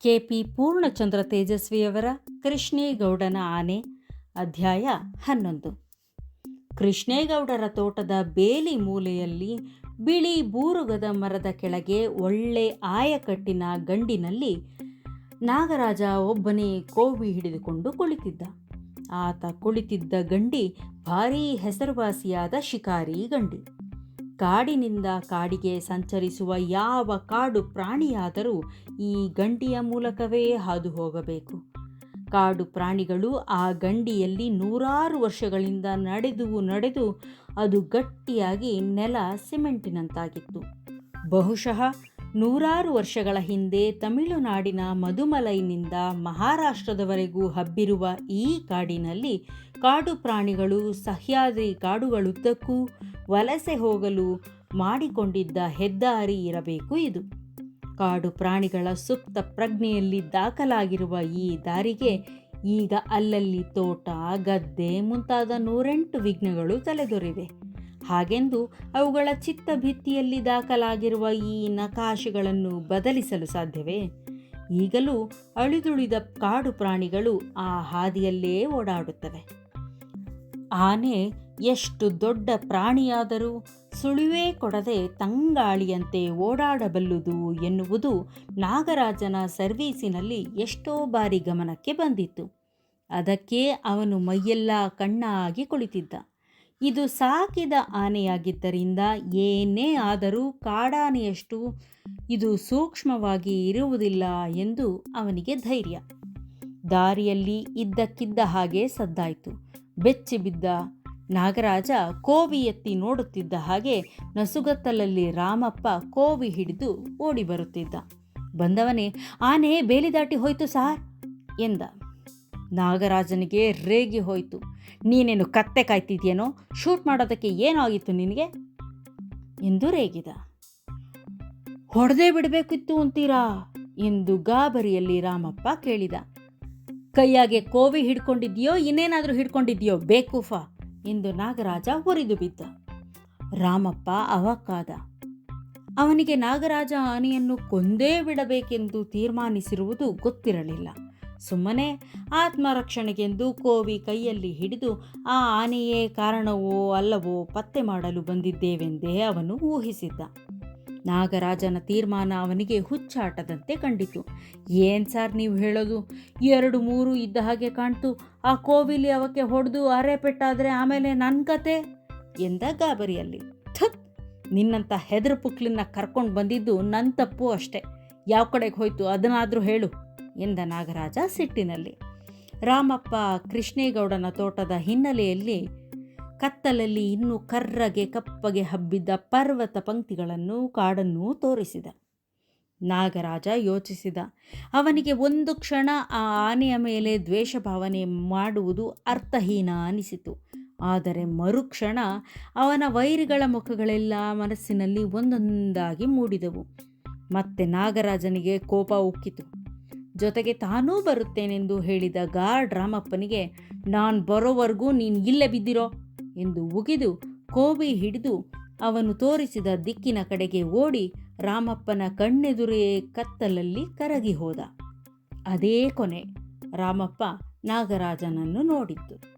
KP Purnachandra ತೇಜಸ್ವಿಯವರ ಕೃಷ್ಣೇಗೌಡನ ಆನೆ, ಅಧ್ಯಾಯ ಹನ್ನೊಂದು. ಕೃಷ್ಣೇಗೌಡರ ತೋಟದ ಬೇಲಿ ಮೂಲೆಯಲ್ಲಿ ಬಿಳಿ ಬೂರುಗದ ಮರದ ಕೆಳಗೆ ಒಳ್ಳೆ ಆಯಕಟ್ಟಿನ ಗಂಡಿನಲ್ಲಿ ನಾಗರಾಜ ಒಬ್ಬನೇ ಕೋವಿ ಹಿಡಿದುಕೊಂಡು ಕುಳಿತಿದ್ದ. ಆತ ಕುಳಿತಿದ್ದ ಗಂಡಿ ಭಾರೀ ಹೆಸರುವಾಸಿಯಾದ ಶಿಕಾರಿ ಗಂಡಿ. ಕಾಡಿನಿಂದ ಕಾಡಿಗೆ ಸಂಚರಿಸುವ ಯಾವ ಕಾಡು ಪ್ರಾಣಿಯಾದರೂ ಈ ಗಂಡಿಯ ಮೂಲಕವೇ ಹಾದು ಹೋಗಬೇಕು. ಕಾಡು ಪ್ರಾಣಿಗಳು ಆ ಗಂಡಿಯಲ್ಲಿ ನೂರಾರು ವರ್ಷಗಳಿಂದ ನಡೆದು ನಡೆದು ಅದು ಗಟ್ಟಿಯಾಗಿ ನೆಲ ಸಿಮೆಂಟಿನಂತಾಗಿತ್ತು. ಬಹುಶಃ ನೂರಾರು ವರ್ಷಗಳ ಹಿಂದೆ ತಮಿಳುನಾಡಿನ ಮಧುಮಲೈನಿಂದ ಮಹಾರಾಷ್ಟ್ರದವರೆಗೂ ಹಬ್ಬಿರುವ ಈ ಕಾಡಿನಲ್ಲಿ ಕಾಡು ಪ್ರಾಣಿಗಳು, ಸಹ್ಯಾದ್ರಿ ಕಾಡುಗಳುದ್ದಕ್ಕೂ ವಲಸೆ ಹೋಗಲು ಮಾಡಿಕೊಂಡಿದ್ದ ಹೆದ್ದಾರಿ ಇರಬೇಕು ಇದು. ಕಾಡು ಪ್ರಾಣಿಗಳ ಸುಪ್ತ ಪ್ರಜ್ಞೆಯಲ್ಲಿ ದಾಖಲಾಗಿರುವ ಈ ದಾರಿಗೆ ಈಗ ಅಲ್ಲಲ್ಲಿ ತೋಟ, ಗದ್ದೆ ಮುಂತಾದ ನೂರೆಂಟು ವಿಘ್ನಗಳು ತಲೆದೊರಿವೆ. ಹಾಗೆಂದು ಅವುಗಳ ಚಿತ್ತ ಭಿತ್ತಿಯಲ್ಲಿ ದಾಖಲಾಗಿರುವ ಈ ನಕಾಶೆಗಳನ್ನು ಬದಲಿಸಲು ಸಾಧ್ಯವೇ? ಈಗಲೂ ಅಳಿದುಳಿದ ಕಾಡು ಪ್ರಾಣಿಗಳು ಆ ಹಾದಿಯಲ್ಲೇ ಓಡಾಡುತ್ತವೆ. ಆನೆ ಎಷ್ಟು ದೊಡ್ಡ ಪ್ರಾಣಿಯಾದರೂ ಸುಳಿವೇ ಕೊಡದೆ ತಂಗಾಳಿಯಂತೆ ಓಡಾಡಬಲ್ಲುದು ಎನ್ನುವುದು ನಾಗರಾಜನ ಸರ್ವೀಸಿನಲ್ಲಿ ಎಷ್ಟೋ ಬಾರಿ ಗಮನಕ್ಕೆ ಬಂದಿತ್ತು. ಅದಕ್ಕೆ ಅವನು ಮೈಯೆಲ್ಲ ಕಣ್ಣಾಗಿ ಕುಳಿತಿದ್ದ. ಇದು ಸಾಕಿದ ಆನೆಯಾಗಿದ್ದರಿಂದ ಏನೇ ಆದರೂ ಕಾಡಾನೆಯಷ್ಟು ಇದು ಸೂಕ್ಷ್ಮವಾಗಿ ಇರುವುದಿಲ್ಲ ಎಂದು ಅವನಿಗೆ ಧೈರ್ಯ. ದಾರಿಯಲ್ಲಿ ಇದ್ದಕ್ಕಿದ್ದ ಹಾಗೆ ಸದ್ದಾಯಿತು. ಬೆಚ್ಚಿ ಬಿದ್ದ ನಾಗರಾಜ ಕೋವಿ ಎತ್ತಿ ನೋಡುತ್ತಿದ್ದ ಹಾಗೆ ನಸುಗತ್ತಲಲ್ಲಿ ರಾಮಪ್ಪ ಕೋವಿ ಹಿಡಿದು ಓಡಿ ಬರುತ್ತಿದ್ದ. ಬಂದವನೇ ಆನೆ ಬೇಲಿ ದಾಟಿ ಹೋಯ್ತು ಸಾರ್ ಎಂದ. ನಾಗರಾಜನಿಗೆ ರೇಗಿ ಹೋಯಿತು. ನೀನೇನು ಕತ್ತೆ ಕಾಯ್ತಿದ್ಯೇನೋ? ಶೂಟ್ ಮಾಡೋದಕ್ಕೆ ಏನಾಗಿತ್ತು ನಿನಗೆ? ಎಂದು ರೇಗಿದ. ಹೊಡೆದೇ ಬಿಡಬೇಕಿತ್ತು ಅಂತೀರಾ? ಎಂದು ಗಾಬರಿಯಲ್ಲಿ ರಾಮಪ್ಪ ಕೇಳಿದ. ಕೈಯಾಗೆ ಕೋವಿ ಹಿಡ್ಕೊಂಡಿದ್ಯೋ, ಇನ್ನೇನಾದರೂ ಹಿಡ್ಕೊಂಡಿದ್ಯೋ, ಬೇಕೂಫ? ಎಂದು ನಾಗರಾಜ ಹುರಿದು ಬಿದ್ದ. ರಾಮಪ್ಪ ಅವಕ್ಕಾದ. ಅವನಿಗೆ ನಾಗರಾಜ ಆನೆಯನ್ನು ಕೊಂದೇ ಬಿಡಬೇಕೆಂದು ತೀರ್ಮಾನಿಸಿರುವುದು ಗೊತ್ತಿರಲಿಲ್ಲ. ಸುಮ್ಮನೆ ಆತ್ಮರಕ್ಷಣೆಗೆಂದು ಕೋವಿ ಕೈಯಲ್ಲಿ ಹಿಡಿದು ಆ ಆನೆಯೇ ಕಾರಣವೋ ಅಲ್ಲವೋ ಪತ್ತೆ ಮಾಡಲು ಬಂದಿದ್ದೇವೆಂದೇ ಅವನು ಊಹಿಸಿದ್ದ. ನಾಗರಾಜನ ತೀರ್ಮಾನ ಅವನಿಗೆ ಹುಚ್ಚಾಟದಂತೆ ಕಂಡಿತು. ಏನು ಸಾರ್ ನೀವು ಹೇಳೋದು? ಎರಡು ಮೂರು ಇದ್ದ ಹಾಗೆ ಕಾಣ್ತು. ಆ ಕೋವಿಲಿ ಅವಕ್ಕೆ ಹೊಡೆದು ಅರೆ ಪೆಟ್ಟಾದರೆ ಆಮೇಲೆ ನನ್ನ ಕತೆ? ಎಂದ ಗಾಬರಿಯಲ್ಲಿ. ಥತ್! ನಿನ್ನಂಥ ಹೆದರು ಪುಕ್ಲನ್ನ ಕರ್ಕೊಂಡು ಬಂದಿದ್ದು ನನ್ನ ತಪ್ಪು ಅಷ್ಟೆ. ಯಾವ ಕಡೆಗೆ ಹೋಯ್ತು ಅದನ್ನಾದರೂ ಹೇಳು. ಎಂದ ನಾಗರಾಜ ಸಿಟ್ಟಿನಲ್ಲಿ. ರಾಮಪ್ಪ ಕೃಷ್ಣೇಗೌಡನ ತೋಟದ ಹಿನ್ನೆಲೆಯಲ್ಲಿ ಕತ್ತಲಲ್ಲಿ ಇನ್ನೂ ಕರ್ರಗೆ ಕಪ್ಪಗೆ ಹಬ್ಬಿದ್ದ ಪರ್ವತ ಪಂಕ್ತಿಗಳನ್ನು ಕಾಡನ್ನು ತೋರಿಸಿದ. ನಾಗರಾಜ ಯೋಚಿಸಿದ. ಅವನಿಗೆ ಒಂದು ಕ್ಷಣ ಆ ಆನೆಯ ಮೇಲೆ ದ್ವೇಷ ಭಾವನೆ ಮಾಡುವುದು ಅರ್ಥಹೀನ ಅನಿಸಿತು. ಆದರೆ ಮರುಕ್ಷಣ ಅವನ ವೈರಿಗಳ ಮುಖಗಳೆಲ್ಲ ಮನಸ್ಸಿನಲ್ಲಿ ಒಂದೊಂದಾಗಿ ಮೂಡಿದವು. ಮತ್ತೆ ನಾಗರಾಜನಿಗೆ ಕೋಪ ಉಕ್ಕಿತು. ಜೊತೆಗೆ ತಾನೂ ಬರುತ್ತೇನೆಂದು ಹೇಳಿದ ಗಾರ್ಡ್ ರಾಮಪ್ಪನಿಗೆ, ನಾನು ಬರೋವರೆಗೂ ನೀನು ಇಲ್ಲೇ ಬಿದ್ದಿರೋ ಎಂದು ಉಗಿದು ಕೋವಿ ಹಿಡಿದು ಅವನು ತೋರಿಸಿದ ದಿಕ್ಕಿನ ಕಡೆಗೆ ಓಡಿ ರಾಮಪ್ಪನ ಕಣ್ಣೆದುರೇ ಕತ್ತಲಲ್ಲಿ ಕರಗಿ ಹೋದ. ಅದೇ ಕೊನೆ, ರಾಮಪ್ಪ ನಾಗರಾಜನನ್ನು ನೋಡಿದ್ದು.